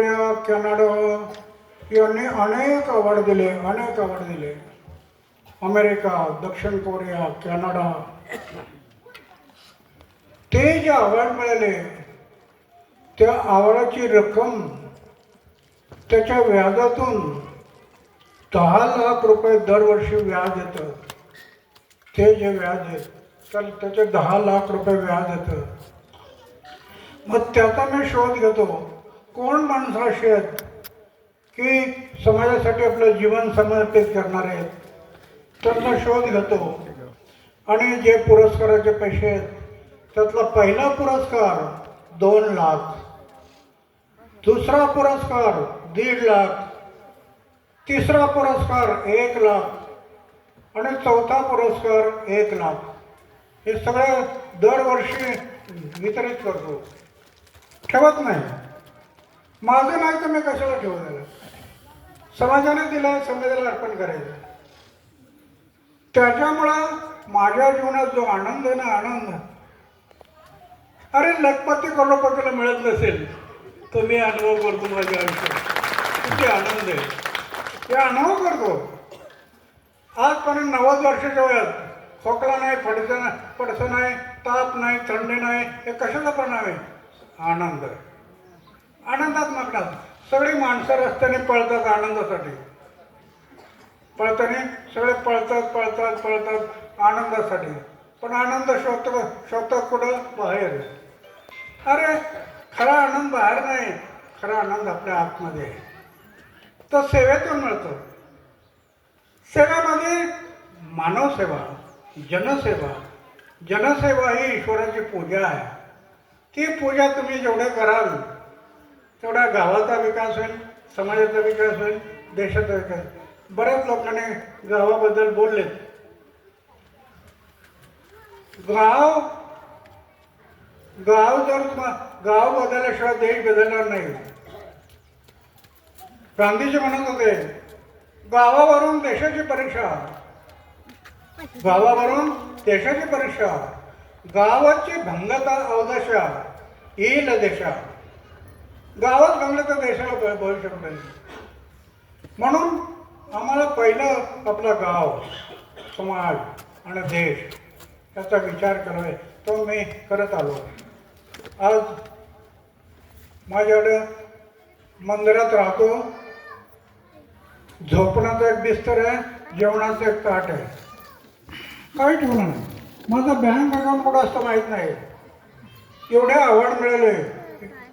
Canada यांनी अनेक award दिले अनेक अवॉर्ड दिले. अमेरिका दक्षिण कोरिया कॅनडा. ते जे अवॉर्ड मिळाले त्या अवॉर्डाची रक्कम त्याच्या व्याजातून दहा लाख रुपये दरवर्षी व्याज येतं. ते जे व्याज आहे तर त्याचे दहा लाख रुपये व्याज येतं. मग त्याचा मी शोध घेतो. कोण माणसं अशी आहेत की समाजासाठी आपलं जीवन समर्पित करणार आहेत त्यांचा शोध घेतो. आणि जे पुरस्काराचे पैसे आहेत त्यातला पहिला पुरस्कार दोन लाख. दुसरा पुरस्कार दीड लाख. तिसरा पुरस्कार एक लाख. आणि चौथा पुरस्कार एक लाख. हे सगळं दरवर्षी वितरित करतो. ठेवत नाही. माझं नाही तर मी कशाला ठेवू त्याला? समाजाने दिलं समाजाला अर्पण करायचं. त्याच्यामुळं माझ्या जीवनात जो आनंद आहे ना आनंद. अरे लखपती करोडपतीला मिळत नसेल तर मी अनुभव करतो माझ्या आयुष्यात. किती आनंद आहे. ते अनुभव करतो. आजपर्यंत नव्वद वर्षाच्या वयात खोकला नाही फडचं नाही पडसं नाही ताप नाही थंडी नाही हे कशाचा परिणाम आहे? आनंद आहे. आनंदात मागतात सगळी माणसं रस्त्याने पळतात आनंदासाठी. पळताना सगळे पळतात पळतात पळतात आनंदासाठी. पण आनंद शोधतो शोधतात कुठं? बाहेर. अरे खरा आनंद बाहेर नाही. खरा आनंद आपल्या आतमध्ये आहे. तो सेवेतून मिळतो. सेवेमध्ये मानवसेवा जनसेवा. जनसेवा ही ईश्वराची पूजा आहे. ती पूजा तुम्ही जेवढे कराल तेवढा गावाचा विकास होईल समाजाचा विकास होईल देशाचा विकास बऱ्याच लोकांनी गावाबद्दल बोलले. गाव गाव जर गाव बदलल्याशिवाय देश बदलणार नाही. गांधीजी म्हणत होते गावावरून देशाची परीक्षा. गावावरून देशाची परीक्षा. गावाची भंगता अवदशा. येईल देशा गावात भंगलं तर देशाला भ- भविष्य नाही. म्हणून आम्हाला पहिलं आपलं गाव समाज आणि देश याचा विचार करावे तो मी करत आलो. आज माझ्याकडे मंदिरात राहतो. झोपण्याचा एक बिस्तर आहे जेवणाचं एक ताट आहे. काही ठेवलं नाही. माझं बँक अकाउंट कुठं असतं माहीत नाही. एवढे अवॉर्ड मिळाले.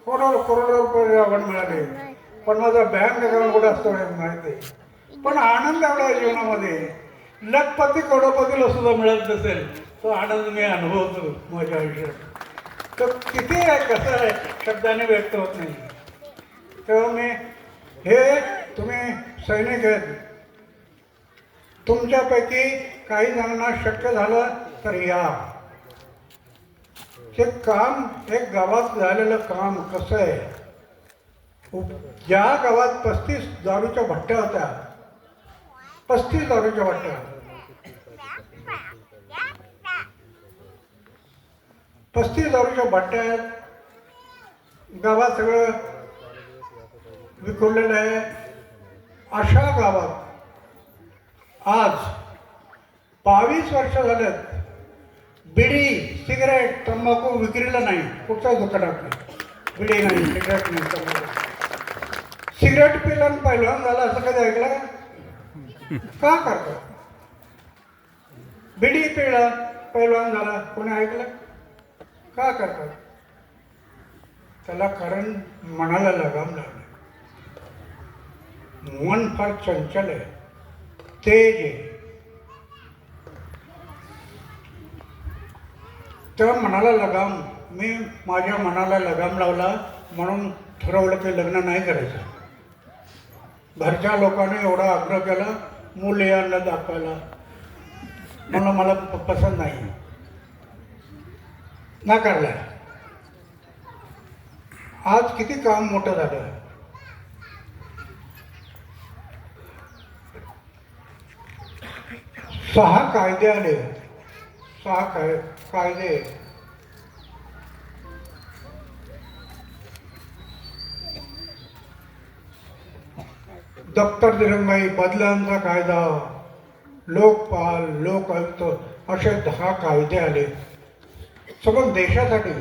करोड करोडो रुपये मिळाले. पण माझा बँक अकाउंट कुठं असतो माहिती आहे. पण आनंद एवढा जीवनामध्ये. लखपती करोडपतीला सुद्धा मिळत नसेल तो आनंद मी अनुभवतो माझ्या आयुष्यात. तर किती आहे कसं आहे शब्दाने व्यक्त होत नाही. तेव्हा मी हे तुम्ही सैनिक आहेत. तुमच्यापैकी काही जणांना शक्य झालं तर या. हे काम एक गावात झालेलं काम कसं आहे? ज्या गावात पस्तीस दारूच्या भट्ट्या होत्या पस्तीस दारूच्या भट्ट्या. पस्तीस दारूच्या भट्ट्या आहेत गावात सगळं विखुरलेलं आहे. अशा गावात आज बावीस वर्ष झाल्यात बिडी सिगरेट तंबाखू विक्रीला नाही. कुठच्याच दुकानात नाही बिडी नाही सिगरेट नाही तंबाखू. सिगरेट पिला पहिलवान झाला असं कधी ऐकलं का? का करतात? बिडी पिळा पहिलवान झाला. कोणी ऐकलं? का करतात? त्याला कारण मनाला लगाम लागलं. मन फार चंचल आहे. तेज आहे. त्या मनाला लगाम मी माझ्या मनाला लगाम लावला म्हणून ठरवलं की लग्न नाही करायचं. घरच्या लोकांनी एवढा आग्रह केला मूल यांना दाखवायला. म्हणून मला प- पसंत नाही. नाकारला आज किती काम मोठं झालं. सहा कायदे आले. काय कायदे दप्तर दिरंगाई बदलांचा कायदा लोकपाल लोक आयुक्त असे दहा कायदे आले सगळं देशासाठी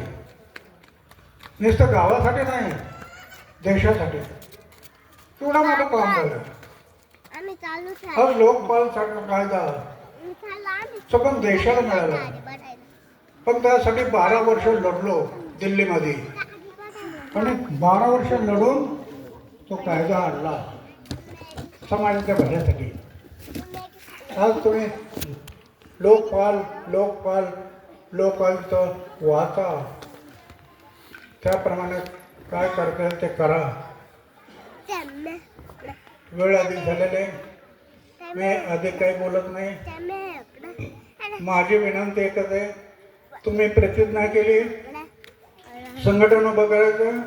नुसतं गावासाठी नाही देशासाठी केवढा मोठं काम झालं हा लोकपाल कायदा सगळं देशाला मिळालं. पण त्यासाठी बारा वर्ष लढलो दिल्लीमध्ये. आणि बारा वर्ष लढून तो कायदा आणला. समाजाच्या भल्यासाठी. आज तुम्ही लोकपाल लोकपाल लोकायुक्त वाचा. त्याप्रमाणे काय करता ते करा. वेळ आधी झालेले मी आधी काही बोलत नाही. माझी विनंती एकच आहे तुम्ही प्रतिज्ञा केली? संघटन उभं करायचं?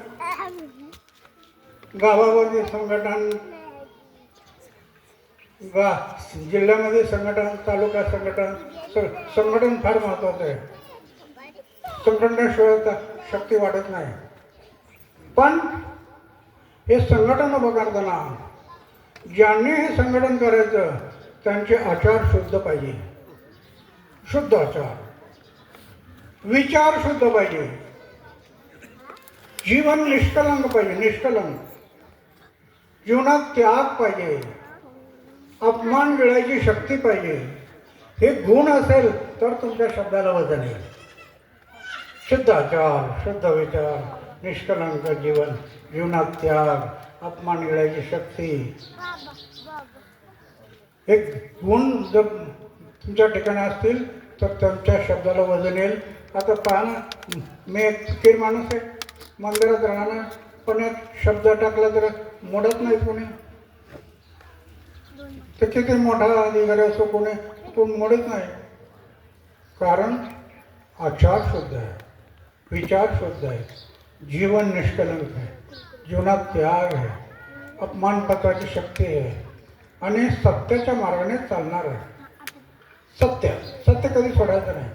गावामध्ये संघटन? गा जिल्ह्यामध्ये संघटन तालुका संघटन संघटन फार महत्वाचं आहे. संघटनाशिवाय शक्ती वाढत नाही. पण हे संघटन उभं करताना ज्यांनी हे संघटन करायचं त्यांचे आचार शुद्ध पाहिजे. शुद्ध विचार शुद्ध पाहिजे। जीवन निष्कलंक पाहिजे, निष्कलंक। जीवनात त्याग पाहिजे। अपमान गिळायची शक्ती पाहिजे। हे गुण असेल, तर तुमच्या शब्दाला वज़न येईल. शुद्ध आचार शुद्ध विचार, निष्कलंक जीवन, जीवनात त्याग, अपमान गिळायची शक्ती. हे गुण जर तुमच्या ठिकाणी असतील तर त्यांच्या शब्दाला वजन येईल. आता पाहणं मी एक स्थिर माणूस आहे. मंदिरात राहणार पण एक शब्द टाकला तर मोडत नाही कोणी. तर किती मोठा अधिकारी असो कोणी तो मोडत नाही. कारण आचार शुद्ध आहे विचार शुद्ध आहे जीवन निष्कलंक आहे जीवनात त्याग आहे अपमानपत्राची शक्ती आहे आणि सत्याच्या मार्गाने चालणार आहे. सत्य. सत्य कधी सोडायचं नाही.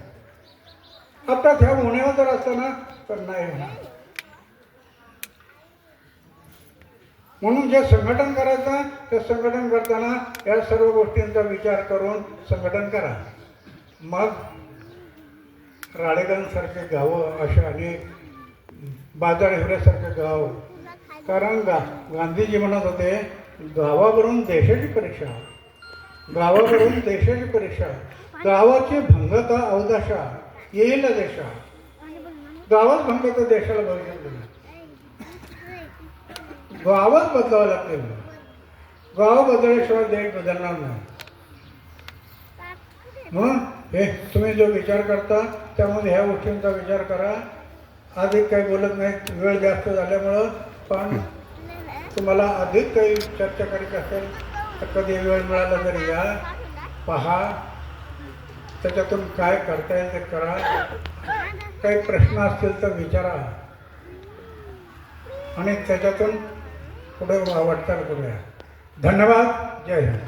आता ह्या होण्यावर जर असतं ना तर नाही होणार. म्हणून जे संघटन करायचं ते संघटन करताना या सर्व गोष्टींचा विचार करून संघटन करा. मग राळेगणसारखे गावं असे अनेक बाजार हिवऱ्यासारखे गाव. कारण गा गांधीजी म्हणत होते गावावरून देशाची परीक्षा. गावावरून देशाची परीक्षा गावाची भंगता अवदाशा येईल देशा. गावात भंगता देशाला भविष्य दिलं गावात बदलावं लागतील गाव बदलल्याशिवाय देश बदलणार नाही. म्हणून हे तुम्ही जो विचार करता त्यामध्ये ह्या गोष्टींचा विचार करा. अधिक काही बोलत नाही वेळ जास्त झाल्यामुळं पण तुम्हाला अधिक काही चर्चा करायची असेल तर कधी वेळ मिळाला तरी या. पहा. त्याच्यातून काय करता येईल ते करा. काही प्रश्न असतील तर विचारा. आणि त्याच्यातून पुढे वाटचाल करूया. धन्यवाद. जय हिंद.